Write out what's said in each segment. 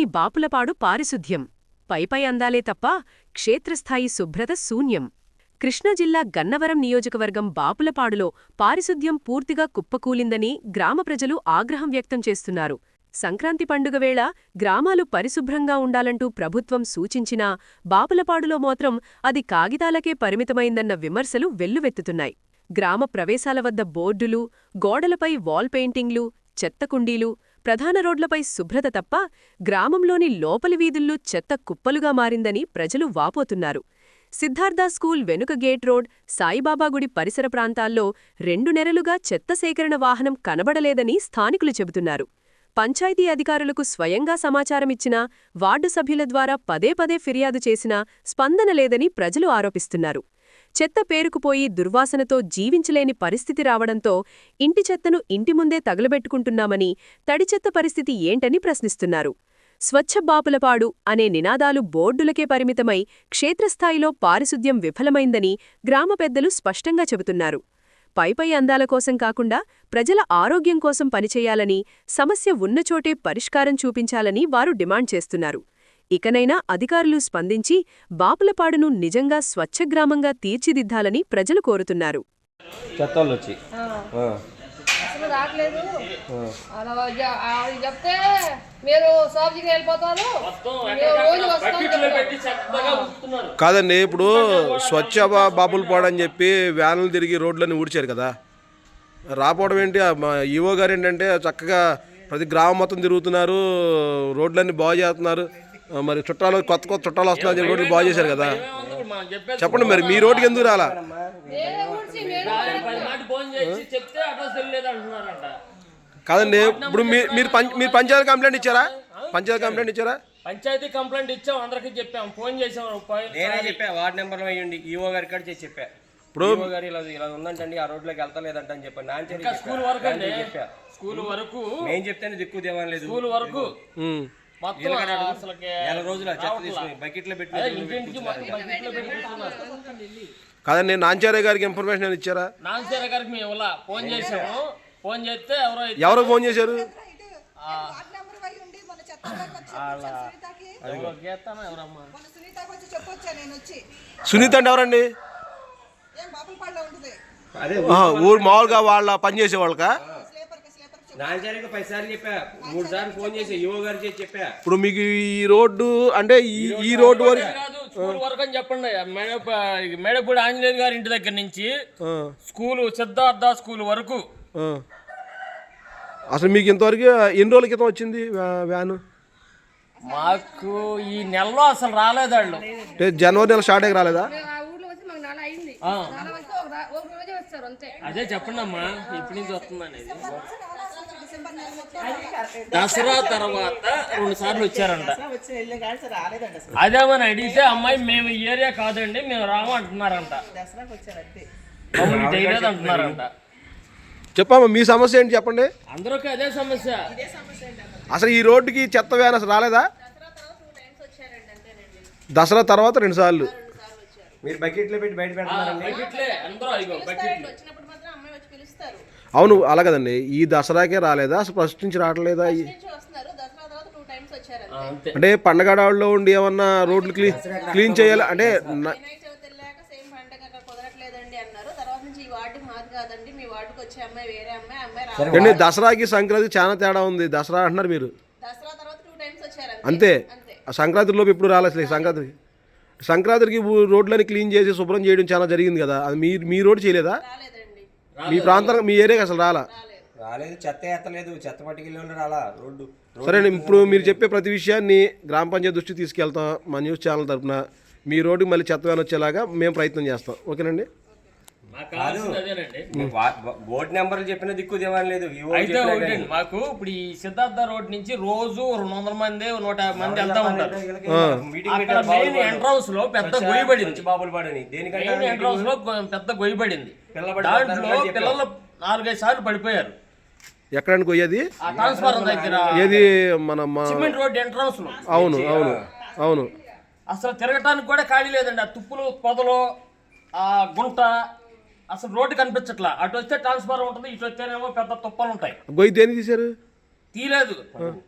కానీ బాపులపాడు పారిశుధ్యం. పైపై అందాలే తప్ప క్షేత్రస్థాయి శుభ్రత శూన్యం. కృష్ణాజిల్లా గన్నవరం నియోజకవర్గం బాపులపాడులో పారిశుద్ధ్యం పూర్తిగా కుప్పకూలిందని గ్రామ ప్రజలు ఆగ్రహం వ్యక్తం చేస్తున్నారు. సంక్రాంతి పండుగ వేళ గ్రామాలు పరిశుభ్రంగా ఉండాలంటూ ప్రభుత్వం సూచించినా బాపులపాడులో మాత్రం అది కాగితాలకే పరిమితమైందన్న విమర్శలు వెల్లువెత్తుతున్నాయి. గ్రామ ప్రవేశాల వద్ద బోర్డులు గోడలపై వాల్ పెయింటింగ్లు చెత్తకుండీలు ప్రధాన రోడ్లపై శుభ్రత తప్ప గ్రామంలోని లోపలి వీధుల్లో చెత్త కుప్పలుగా మారిందని ప్రజలు వాపోతున్నారు. సిద్ధార్థ స్కూల్ వెనుక గేట్ రోడ్ సాయిబాబా గుడి పరిసర ప్రాంతాల్లో రెండు నెలలుగా చెత్త సేకరణ వాహనం కనబడలేదని స్థానికులు చెబుతున్నారు. పంచాయతీ అధికారులకు స్వయంగా సమాచారమిచ్చినా వార్డు సభ్యుల ద్వారా పదే పదే ఫిర్యాదు చేసినా స్పందన లేదని ప్రజలు ఆరోపిస్తున్నారు. చెత్త పేరుకుపోయి దుర్వాసనతో జీవించలేని పరిస్థితి రావడంతో ఇంటి చెత్తను ఇంటి ముందే తగలబెట్టుకుంటున్నామని తడి చెత్త పరిస్థితి ఏంటని ప్రశ్నిస్తున్నారు. స్వచ్ఛ బాపులపాడు అనే నినాదాలు బోర్డులకే పరిమితమై క్షేత్రస్థాయిలో పారిశుద్ధ్యం విఫలమైందని గ్రామ పెద్దలు స్పష్టంగా చెబుతున్నారు. పైపై అందాల కోసం కాకుండా ప్రజల ఆరోగ్యం కోసం పనిచేయాలని సమస్య ఉన్నచోటే పరిష్కారం చూపించాలని వారు డిమాండ్ చేస్తున్నారు. ఇకనైనా అధికారులు స్పందించి బాపులపాడును నిజంగా స్వచ్ఛగ్రామంగా తీర్చిదిద్దాలని ప్రజలు కోరుతున్నారు. రావట్లేదు అలా చెప్తే మీరు వెళ్ళిపోతారు. కాదండి ఇప్పుడు స్వచ్ఛ బా- బాపులు పాడని చెప్పి వ్యాన్లు తిరిగి రోడ్లన్నీ ఊడ్చారు కదా. రాపోవడం ఏంటి? ఈవో గారు ఏంటంటే చక్కగా ప్రతి గ్రామం మొత్తం తిరుగుతున్నారు రోడ్లన్నీ బాగు చేస్తున్నారు. మరి చుట్టాలు కొత్త కొత్త చుట్టాలు వస్తున్నారు చెప్పి రోడ్లు బాగు చేశారు కదా. చెప్పండి మరి మీ రోడ్డుకి ఎందుకు రాలా? నేనే నేను కాదండి ఇప్పుడు మీ- మీరు పంచ మీరు పంచాయతీ కంప్లైంట్ ఇచ్చారా? పంచాయతీ కంప్లైంట్ ఇచ్చారా? పంచాయతీ కంప్లైంట్ ఇచ్చాం అందరికి చెప్పాం. ఫోన్ చేసాం నేనే చెప్పా వార్డ్ నెంబర్ వేయండి. ఈఓ గారి కాడ చేసి చెప్పా. ఇప్పుడు గారు ఇలా ఇలా ఉందంటండి ఆ రోడ్లోకి వెళ్తలేదంట అని చెప్పాను నాన్న స్కూల్ వరకు చెప్పా. స్కూల్ వరకు మేము చెప్తేనే దిక్కు దేవని లేదు. స్కూల్ వరకు. నెల రోజులు చెత్త తీసుకుని బకెట్లో పెట్టి ఇంటింటికి మొత్తం బకెట్లో పెట్టుకుంటున్నారు కాదండి నాంచార్య గారికి ఇన్ఫర్మేషన్ ఏమైనా ఇచ్చారా? నాన్సీర గారికి మేము ఇలా ఫోన్ చేసాము ఫోన్ చేస్తే ఎవరో ఎవరికి ఫోన్ చేశారు? ఎవరో నేను సునీత అంటే ఎవరండి? ఆహా, ఊరు మామూలుగా వాళ్ళ పనిచేసే వాళ్ళకా స్లీపర్కి స్లీపర్కి నాన్నచారికి పది సార్లు చెప్పా మూడు సార్లు ఫోన్ చేసి ఈఓ గారు చేసి చెప్పా. ఇప్పుడు మీకు ఈ రోడ్డు అంటే ఈ ఈ రోడ్డు వరకు కాదు స్కూల్ వరకు అని చెప్పండి మేడప మేడపూడి ఆంజనేయ గారి ఇంటి దగ్గర నుంచి ఆ, స్కూలు సిద్ధార్థ స్కూల్ వరకు ఆ. అసలు మీకు ఇంతవరకు ఎన్ని రోజుల క్రితం వచ్చింది వ్యా- వ్యాను? మాకు ఈ నెలలో అసలు రాలేదు వాళ్ళు. అంటే జనవరి నెల స్టార్ట్ అయ్యి రాలేదా? మేము ఆ ఊర్లో వచ్చి మాకు నెల అయింది. ఆ. నెల వస్తే ఒక రా- ఒక రోజే వస్తారు అంతే. అదే చెప్పండి అమ్మా ఇప్పటి నుంచి వస్తుంది అనేది దసరా తర్వాత రెండు సార్లు వచ్చారంట. అదేమని అడిగితే అమ్మాయి మేము ఈ ఏరియా కాదండి మేము రాము అంటున్నారంట. అంటున్నారంట. చెప్పమ్మా మీ సమస్య ఏంటి చెప్పండి? అందరికి అదే సమస్య. అసలు ఈ రోడ్డుకి చెత్త వ్యాన్ అసలు రాలేదా? దసరా తర్వాత రెండు సార్లు. మీరు బకెట్లో పెట్టి బయట పెడుతున్నారండి బకెట్లే అందరూ ఇగో బకెట్లు వచ్చినప్పుడు మాత్రం అమ్మాయి వచ్చి అవును అలాగదండి ఈ దసరాకే రాలేదా? అసలు ఫస్ట్ నుంచి రావట్లేదా? అంటే పండగడాళ్ళలో ఉండి ఏమన్నా రోడ్లు క్లీన్ క్లీన్ చేయాలి? అంటే న- వినాయక చవితి వెళ్ళాక సేమ్ పండగ అక్కడ కుదరట్లేదండి అన్నారు. తర్వాత నుంచి ఈ వార్డు మాది కాదండి. మీ వార్డుకి వచ్చే అమ్మాయి వేరే అమ్మాయి అమ్మాయి రావాలి ఏంటి దసరాకి సంక్రాంతికి చాలా తేడా ఉంది. దసరా అంటున్నారు మీరు. దసరా తర్వాత టూ టైమ్స్ వచ్చారు అంతే. సంక్రాంతిలోపు ఎప్పుడు రాలేదు ఈ సంక్రాంతికి రోడ్లని క్లీన్ చేసి శుభ్రం చేయడం చాలా జరిగింది కదా. అది మీ మీ రోడ్ చేయలేదా? మీ ప్రాంతం మీ ఏరియాకి అసలు రాలా? రాలేదు చెత్త ఎత్తలేదు చెత్త పట్టుకెళ్ళి రాలా రోడ్డు సరే అండి ఇప్పుడు మీరు చెప్పే ప్రతి విషయాన్ని గ్రామ పంచాయతీ దృష్టికి తీసుకెళ్తాం మా న్యూస్ ఛానల్ తరపున. మీ రోడ్డుకి మళ్ళీ చెత్త వ్యాన్ వచ్చేలాగా మేము ప్రయత్నం చేస్తాం. ఓకేనండి? బోర్డు నెంబర్లు చెప్పిన దిక్కు దేవని లేదు అయితే ఒకటి. మాకు ఇప్పుడు ఈ సిద్ధార్థ రోడ్ నుంచి రోజు రెండు వందల మంది నూట యాభై మంది వెళ్తా ఉంటారు. ఎంట్రన్స్లో పెద్ద గొయ్యి పడింది. బాబులు పాడని. దేనికంటే ఎంట్రన్స్లో పెద్ద గొయ్యి పడింది. పిల్లబడి దాంట్లో. పిల్లలు నాలుగైదు సార్లు పడిపోయారు. ఎక్కడానికి పోయేది ఆ ట్రాన్స్ఫార్మర్ దగ్గర. ఏది మన సిమెంట్ రోడ్ ఎంట్రన్స్లో. అవును అవును అవును. అసలు తిరగటానికి కూడా ఖాళీ లేదండి. ఆ తుప్పులు పొదలు ఆ గుంట అసలు రోడ్డు కనిపించట్లా. అటు వస్తే ట్రాన్స్ఫార్మర్ ఉంటుంది ఇటు వస్తేనేమో పెద్ద తుప్పలు ఉంటాయి. గొయ్యి దేని తీశారు? తీయలేదు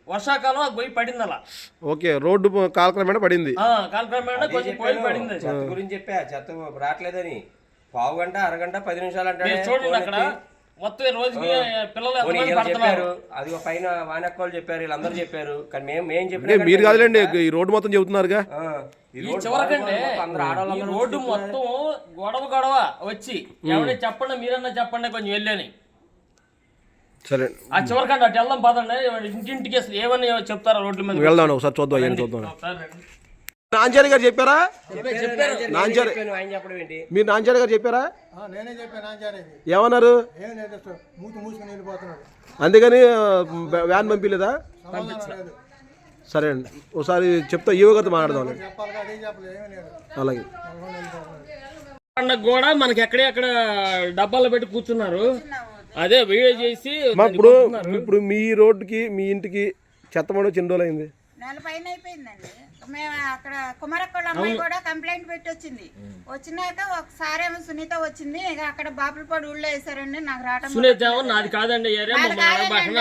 వర్షాకాలం ఆ గొయ్యి పడింది అలా. ఓకే రోడ్డు కాలక్రమేణా పడింది. ఆ, కాలక్రమేణా కొంచెం పోయి పడింది. చెత్త గురించి చెప్పా చెత్త రావట్లేదని. పావు గంట అరగంట పది నిమిషాలు అంటాడే. మీరు చూడండి అక్కడ. మొత్తం రోజుకి పిల్లలు పోనీ ఎంతమంది వీళ్ళు పడుతున్నారు? చెప్పారు? అది పైన వానక్కలు చెప్పారు వీళ్ళందరూ చెప్పారు. కానీ మేము మేము అంటే చెప్పినా మీరు కాదులేండి ఈ రోడ్డు మొత్తం చెబుతున్నారుగా. ఆ, ఈ ఈ రోడ్డు అందరూ ఈ ఆడవాళ్ళందరూ రోడ్డు మొత్తం గొడవ గొడవ వచ్చి. ఎవరైనా చెప్పండి మీరన్నా చెప్పండి కొంచెం వెళ్ళని. సరే. ఆ చివరికండి అటు వెళ్దాం పదండి. ఇంటింటికి అసలు ఏమని చెప్తారా రోడ్ల మీద వెళ్దాం ఒకసారి చూద్దాం చూద్దాం. ఒకసారి రండి. నాంచారి గారు చెప్పారా? నాంచారు ఆయన చెప్పడం ఏంటి? మీరు నాంచారి గారు చెప్పారా? ఏమన్నారు? అందుకని వ్యాన్ పంపించలేదా సరే అండి. ఒకసారి చెప్తా ఈవో గారితో మాట్లాడదాం అలాగే. పండగ కూడా మనకి ఎక్కడెక్కడ డబ్బాలు పెట్టి కూర్చున్నారు. అదే వీడియో చేసి ఇప్పుడు ఇప్పుడు మీ రోడ్డుకి మీ ఇంటికి చెత్త మండలి చిన్న రోజులు అయింది. నెల పైన అయిపోయిందండి. మేము అక్కడ కుమరక్కళ్ళ అమ్మాయి కూడా కంప్లైంట్ పెట్టి వచ్చింది వచ్చినాక ఒకసారి ఏమో సునీత వచ్చింది. ఇక అక్కడ బాపులపాడు ఊళ్ళో వేసారండి నాకు రావటం సునీత నాది కాదండి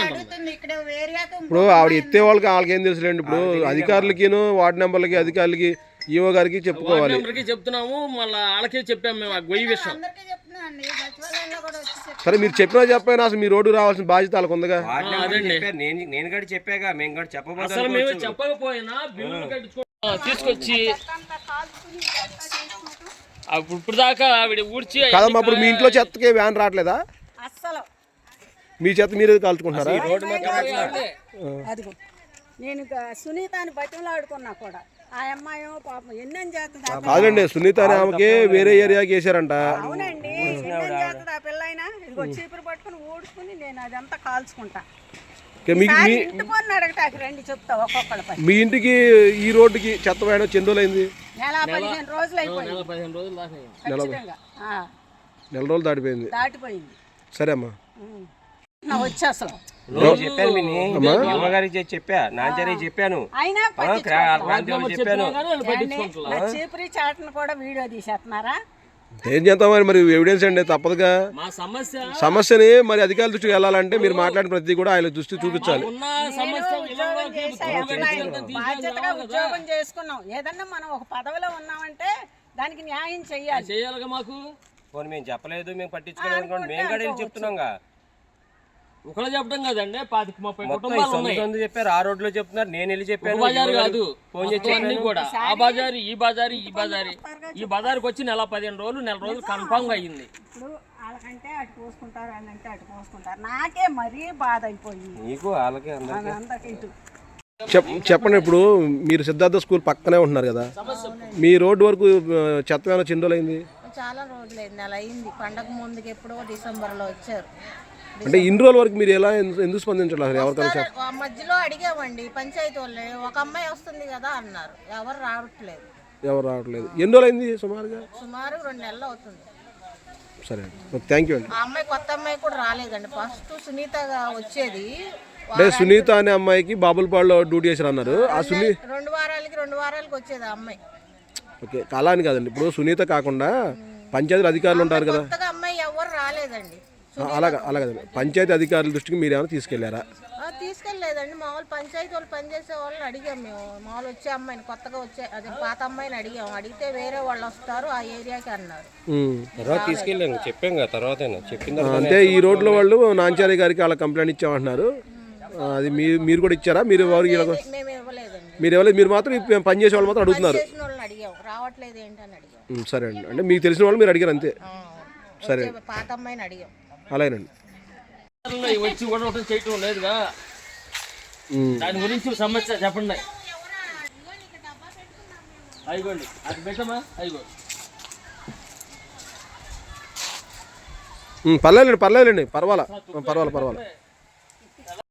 అడుగుతుంది. ఇక్కడ ఏరియాకు ఇప్పుడు ఆవిడ ఎత్తే వాళ్ళకి వాళ్ళకి ఏం తెలుసులేండి ఇప్పుడు? అధికారులకిను వార్డు నెంబర్లకి అధికారులకి ఈవో గారికి చెప్పుకోవాలి. అందరికీ చెప్తున్నాము మళ్ళీ వాళ్ళకే చెప్పాము మేము ఆ గొయ్యి విషయం. సరే మీరు చెప్పినా చెప్పైనా అసలు మీ రోడ్డు రావాల్సిన బాధ్యత వాళ్ళకు ఉందిగా? చెప్పారు. నేను నేను కూడా చెప్పాగా మేము కూడా అసలు మేము చెప్పబోతాం చెప్పకపోయినా బిల్లులు కట్టించుకో ఆ, తీసుకొచ్చి అప్పుడు ఇప్పుడు దాకా ఆవిడ ఊడ్చి కాదమ్మా ఇప్పుడు మీ ఇంట్లో చెత్తకి వ్యాన్ రావట్లేదా? అస్సలు. మీ చెత్త మీరే కాల్చుకుంటున్నారా? రోడ్డు మొత్తం అదిగో నేను ఇక సునీతని కూడా. ఆ అమ్మాయి పాపం ఎన్నెన్ చేస్తుంది కాదండి సునీత అనే ఆమెకి వేరే ఏరియాకి వేసారంట అవునండి ఇదిగో చీపురు పట్టుకుని ఊడ్చుకుని నేను అదంతా కాల్చుకుంటా. మీ ఇంటికి ఈ రోడ్డుకి చెత్త వేయడం రోజులు అయింది నెల రోజులు దాటిపోయింది. దాటిపోయింది. సరే అమ్మా. వచ్చి అసలు చెప్పాను మీ అమ్మగారికి చేసి చెప్పా. నాంచారికి చెప్పాను. చెప్పాను కానీ వాళ్ళు పట్టించుకుంటారు నా చీపురి చాటును కూడా వీడియో తీసేస్తున్నారా? ఏం చేద్దాం మరి? మరి ఎవిడెన్స్ అండి తప్పదుగా. మా సమస్య సమస్యని మరి అధికారుల దృష్టికి వెళ్ళాలంటే మీరు మాట్లాడిన ప్రతి కూడా ఆయన దృష్టి చూపించాలి. ఉన్న సమస్య ఉద్యోగం బాధ్యతగా చేసుకున్నాం. ఏదన్నా మనం ఒక పదవిలో ఉన్నామంటే దానికి న్యాయం చెయ్యాలి చేయాలిగా మాకు? మేము చెప్పలేదు మేము పట్టించుకోలేదు అనుకోండి. మేము కూడా వెళ్ళి చెప్తున్నాంగా? ఒకళ్ళు చెప్పడం కదండి పాతిక ముప్పై కుటుంబాలు ఉన్నాయి. చెప్పారు ఆ రోడ్లో చెప్తున్నారు నేను వెళ్ళి చెప్పాను బజారు కాదు ఫోన్ చేసి కూడా. ఆ బజారు ఈ బజారు ఈ బజారు. ఈ బజారుకి వచ్చి నెల పదిహేను రోజులు నెల రోజులు కన్ఫామ్గా అయ్యింది. ఇప్పుడు వాళ్ళకంటే అటు పోసుకుంటారు వాళ్ళంటే అటు పోసుకుంటారు. నాకే మరీ బాధ అయిపోయింది. నీకు వాళ్ళకి అందరికి. అందరికి ఇటు. చెప్ చెప్పండి ఇప్పుడు మీరు సిద్ధార్థ స్కూల్ పక్కనే ఉంటున్నారు కదా. మీ రోడ్డు వరకు చెత్త ఏమైనా చిన్న రోజులు అయింది చాలా రోజులైంది అలా అయింది. పండగ ముందుకి ఎప్పుడో డిసెంబర్లో వచ్చారు. అంటే ఇన్ని రోజుల వరకు మీరు ఎలా ఎందు- ఎందుకు స్పందించాలి అసలు? ఎవరికైనా మధ్యలో అడిగామండి పంచాయతీ వాళ్ళని. ఒక అమ్మాయి వస్తుంది కదా అన్నారు. ఎవరు రావట్లేదు. ఎవరు రావట్లేదు. ఎన్ని రోజులు అయింది సుమారుగా? సుమారు రెండు నెలలు అవుతుంది. సరే అండి. థ్యాంక్ యూ అండి. ఆ అమ్మాయి కొత్త అమ్మాయి కూడా రాలేదండి. ఫస్ట్ సునీతగా వచ్చేది. అంటే సునీత అనే అమ్మాయికి బాబులపాడులో డ్యూటీ చేశారు అన్నారు ఆ సునీ రెండు వారాలకి రెండు వారాలకి వచ్చేది ఆ అమ్మాయి. ఓకే అని కాదండి. ఇప్పుడు సునీత కాకుండా పంచాయతీ అధికారులు ఉంటారు కదా. కొత్తగా అమ్మాయి ఎవరు రాలేదండి. అలాగా అలాగదండి పంచాయతీ అధికారుల దృష్టికి మీరు ఏమైనా తీసుకెళ్ళారా తీసుకెళ్ళలేదండి. మామూలు పంచాయతీ వాళ్ళు పనిచేసే వాళ్ళని అడిగాం మేము. మామూలు వచ్చే అమ్మాయిని కొత్తగా వచ్చే అదే పాత అమ్మాయిని అడిగాం. అడిగితే వేరే వాళ్ళు వస్తారు ఆ ఏరియాకి అన్నారు. తర్వాత తీసుకెళ్ళాను చెప్పాం కదా తర్వాత అంటే ఈ రోడ్లో వాళ్ళు నాంచారి గారికి అలా కంప్లైంట్ ఇచ్చామంటున్నారు. అది మీరు మీరు కూడా ఇచ్చారా? మీరు ఎవరు మీరు ఎవరు మీరు మాత్రం ఈ పని చేసే వాళ్ళు మాత్రం అడుగుతున్నారు. చేసిన వాళ్ళని అడిగాం. రావట్లేదు ఏంటని అడిగాం. సరే అండి. అంటే మీకు తెలిసిన వాళ్ళు మీరు అడిగారు అంతే. సరే. పాత అమ్మాయిని అడిగాం. అలాగేనండి. వచ్చి కూడా ఒకటి చేయటం లేదుగా. దాని గురించి సమస్య చెప్పండి. అయిగోండి. అది పెట్టమా అయిగో. పర్లేదండి పర్లేదండి పర్వాలా. పర్వాలా పర్వాలా.